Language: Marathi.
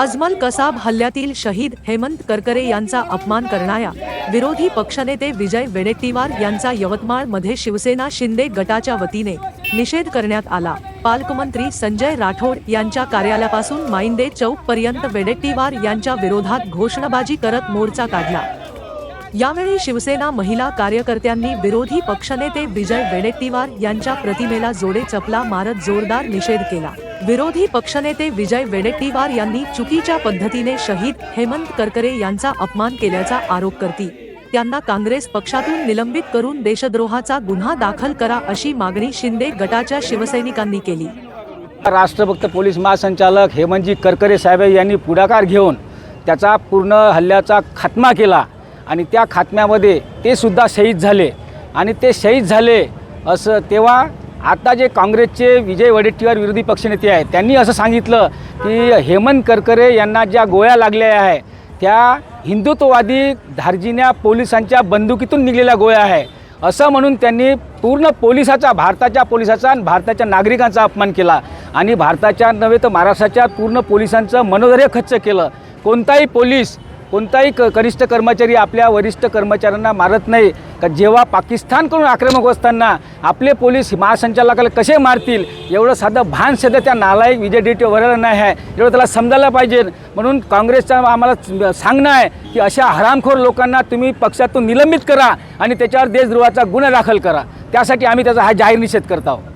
अजमल कसाब हल्ल्यातील शहीद हेमंत करकरे यांचा अपमान करणाऱ्या विरोधी पक्षनेते विजय वेडेट्टीवार यांचा यवतमाळमध्ये शिवसेना शिंदे गटाच्या वतीने निषेध करण्यात आला. पालकमंत्री संजय राठोड यांच्या कार्यालयापासून माइंदे चौक पर्यंत वेडेट्टीवार यांच्या विरोधात घोषणाबाजी करत मोर्चा काढला. यावेळी शिवसेना महिला कार्यकर्त्यांनी विरोधी पक्षनेते विजय वेडेट्टीवार यांच्या प्रतिमेला जोडे चपला मारत जोरदार निषेध केला. विरोधी पक्षनेते विजय वेडेट्टीवार यांनी चुकीच्या पद्धतीने शहीद हेमंत करकरे यांचा अपमान केल्याचा आरोप करती त्यांना काँग्रेस पक्षातून निलंबित करून देशद्रोहाचा गुन्हा दाखल करा अशी मागणी शिंदे गटाच्या शिवसैनिकांनी केली. राष्ट्रभक्त पोलीस महासंचालक हेमंतजी करकरे साहेब यांनी पुढाकार घेऊन त्याचा पूर्ण हल्ल्याचा खात्मा केला. आणि त्या खात्म्यामध्ये ते सुद्धा शहीद झाले. आणि ते शहीद झाले असं तेव्हा आता जे काँग्रेसचे विजय वडेट्टीवार विरोधी पक्षनेते आहेत त्यांनी असं सांगितलं की हेमंत करकरे यांना ज्या गोळ्या लागल्या आहे त्या हिंदुत्ववादी धार्जिन्या पोलिसांच्या बंदुकीतून निघलेल्या गोळ्या आहे. असं म्हणून त्यांनी पूर्ण पोलिसाचा भारताच्या पोलिसाचा आणि भारताच्या नागरिकांचा अपमान केला. आणि भारताच्या नव्हे तर महाराष्ट्राच्या पूर्ण पोलिसांचं मनोधैर्य खच्च केलं. कोणताही पोलीस कोणताही क कनिष्ठ कर्मचारी आपल्या वरिष्ठ कर्मचाऱ्यांना मारत नाही. का जेव्हा पाकिस्तानकडून आक्रमक असताना आपले पोलीस महासंचालकाला कसे मारतील? एवढं साधं भान सध्या त्या नालायक विजय डेटी वरायला नाही आहे. एवढं त्याला समजायला पाहिजे. म्हणून काँग्रेसचं आम्हाला सांगणं आहे की अशा हरामखोर लोकांना तुम्ही पक्षातून निलंबित करा आणि त्याच्यावर देशद्रोहाचा गुन्हा दाखल करा. त्यासाठी आम्ही त्याचा हा जाहीर निषेध करत आहोत.